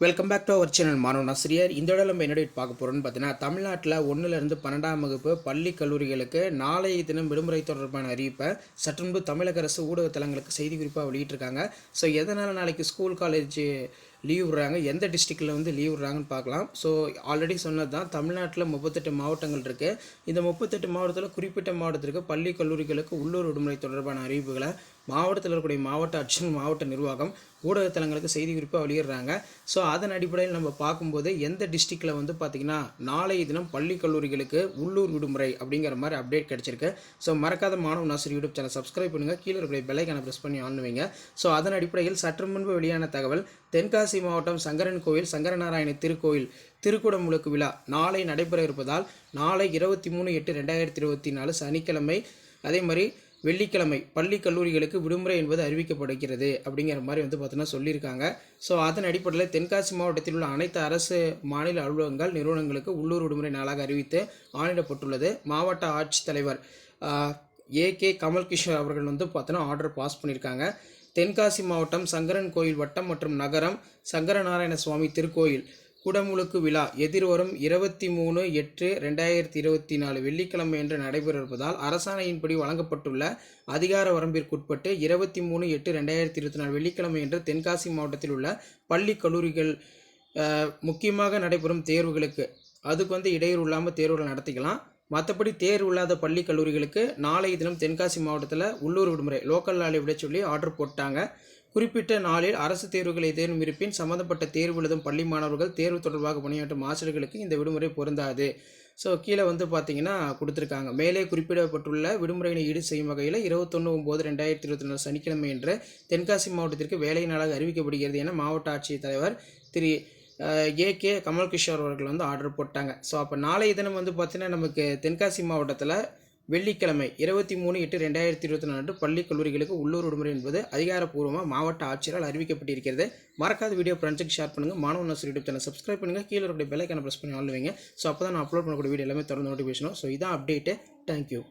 Welcome back to our channel மாணவன் ஆசிரியர் இந்த இடம் நம்ம என்ன பார்க்க போகிறோம்னு பார்த்தீங்கன்னா தமிழ்நாட்டில் ஒன்றுலேருந்து பன்னெண்டாம் வகுப்பு பள்ளி கல்லூரிகளுக்கு நாளைய தினம் விடுமுறை தொடர்பான அறிவிப்பை சற்று முன்பு தமிழக அரசு ஊடகத்தலங்களுக்கு செய்தி குறிப்பாக வெளியிட்டிருக்காங்க. ஸோ எதனால் நாளைக்கு ஸ்கூல் காலேஜ் லீவ் விடுறாங்க. எந்த டிஸ்ட்ரிக்டில் வந்து லீவ் விடுறாங்கன்னு பார்க்கலாம். ஸோ ஆல்ரெடி சொன்னது தான். தமிழ்நாட்டில் முப்பத்தெட்டு மாவட்டங்கள் இருக்குது இந்த முப்பத்தெட்டு மாவட்டத்தில் குறிப்பிட்ட மாவட்டத்திற்கு பள்ளி கல்லூரிகளுக்கு உள்ளூர் விடுமுறை தொடர்பான அறிவிப்புகளை மாவட்டத்தில் இருக்கக்கூடிய மாவட்ட ஆட்சியர் மாவட்ட நிர்வாகம் ஊடகத்தலங்களுக்கு செய்தி குறிப்பாக வெளியிடுறாங்க. ஸோ அதன் அடிப்படையில் நம்ம பார்க்கும்போது எந்த டிஸ்ட்ரிக்டில் வந்து பார்த்திங்கன்னா நாளைய தினம் பள்ளி கல்லூரிகளுக்கு உள்ளூர் விடுமுறை அப்படிங்கிற மாதிரி அப்டேட் கிடச்சிருக்கு. ஸோ மறக்காத மாணவ நாசர் யூடியூப் சேனல் சப்ஸ்கிரைப் பண்ணுங்கள் கீழே இருக்கிற பெல்லைக்கான ப்ரெஸ் பண்ணி ஆன் வைங்க. ஸோ அதன் அடிப்படையில் சற்று முன்பு வெளியான தகவல் தென்காசி மாவட்டம் சங்கரன் கோயில் சங்கரநாராயண திருக்கோயில் திருக்குடமுழுக்கு விழா நாளை நடைபெற இருப்பதால் நாளை இருபத்தி மூணு எட்டு ரெண்டாயிரத்தி இருபத்தி நாலு சனிக்கிழமை அதே மாதிரி வெள்ளிக்கிழமை பள்ளி கல்லூரிகளுக்கு விடுமுறை என்பது அறிவிக்கப்படுகிறது அப்படிங்கிற மாதிரி வந்து பார்த்தோன்னா சொல்லியிருக்காங்க. ஸோ அதன் அடிப்படையில் தென்காசி மாவட்டத்தில் உள்ள அனைத்து அரசு மாநில அலுவலகங்கள் நிறுவனங்களுக்கு உள்ளூர் விடுமுறை நாளாக அறிவித்து ஆணிடப்பட்டுள்ளது மாவட்ட ஆட்சித்தலைவர் ஏ கே கமல்கிஷோர் அவர்கள் வந்து பார்த்தோன்னா ஆர்டர் பாஸ் பண்ணியிருக்காங்க. தென்காசி மாவட்டம் சங்கரன் கோயில் வட்டம் மற்றும் நகரம் சங்கரநாராயண சுவாமி திருக்கோயில். குடமுழுக்கு விழா எதிர்வரும் இருபத்தி மூணு எட்டு ரெண்டாயிரத்தி இருபத்தி நாலு வெள்ளிக்கிழமை என்று நடைபெற இருப்பதால் அரசாணையின்படி வழங்கப்பட்டுள்ள அதிகார வரம்பிற்குட்பட்டு இருபத்தி மூணு எட்டு ரெண்டாயிரத்தி இருபத்தி நாலு வெள்ளிக்கிழமை என்று தென்காசி மாவட்டத்தில் உள்ள பள்ளி கல்லூரிகள் முக்கியமாக நடைபெறும் தேர்வுகளுக்கு. அதுக்கு வந்து இடையூறு இல்லாமல் தேர்வுகள் நடத்திக்கலாம். மற்றபடி தேர்வு இல்லாத பள்ளி கல்லூரிகளுக்கு நாளைய தினம் தென்காசி மாவட்டத்தில் உள்ளூர் விடுமுறை லோக்கல் நாளை விட சொல்லி ஆர்டர் போட்டாங்க. குறிப்பிட்ட நாளில் அரசு தேர்வுகள் ஏதேனும் இருப்பின் சம்பந்தப்பட்ட தேர்வு எழுதும் பள்ளி மாணவர்கள் தேர்வு தொடர்பாக பணியாற்றும் ஆசிரியர்களுக்கு இந்த விடுமுறை பொருந்தாது. ஸோ கீழே வந்து பார்த்தீங்கன்னா கொடுத்துருக்காங்க. மேலே குறிப்பிடப்பட்டுள்ள விடுமுறையினை ஈடு செய்யும் வகையில் இருபத்தொன்று ஒம்பது ரெண்டாயிரத்தி இருபத்தி நாலு சனிக்கிழமை என்று தென்காசி மாவட்டத்திற்கு வேலை நாளாக அறிவிக்கப்படுகிறது என மாவட்ட ஆட்சித்தலைவர் திரு ஏகே கமல் கமல்கிஷோர் அவர்கள் வந்து ஆர்டர் போட்டாங்க. ஸோ அப்போ நாளைய தினம் வந்து பார்த்தீங்கன்னா நமக்கு தென்காசி மாவட்டத்தில் வெள்ளிக்கிழமை இருபத்தி மூணு எட்டு ரெண்டாயிரத்தி இருபத்தி நாலு பள்ளி கல்லூரிகளுக்கு உள்ளூர் விடுமுறை என்பது அதிகாரப்பூர்வமாக மாவட்ட ஆட்சியரால் அறிவிக்கப்பட்டிருக்கிறது. மறக்காத வீடியோ ஃப்ரெண்ட்ஸுக்கு ஷேர் பண்ணுங்கள் மாணவ நர்ஸ் யூடியூப் சேனல் சப்ஸ்கிரைப் பண்ணுங்கள் கீழே இருக்கிற பெல்லைக்கான ப்ரெஸ் பண்ணி ஆள் ஸோ அப்போ தான் நான் அப்லோட் பண்ணக்கூடிய வீடியோ எல்லாமே தொடர்ந்து நோட்டிஃபிகேஷனும் ஸோ இதான் அப்டேட்டு தேங்க்யூ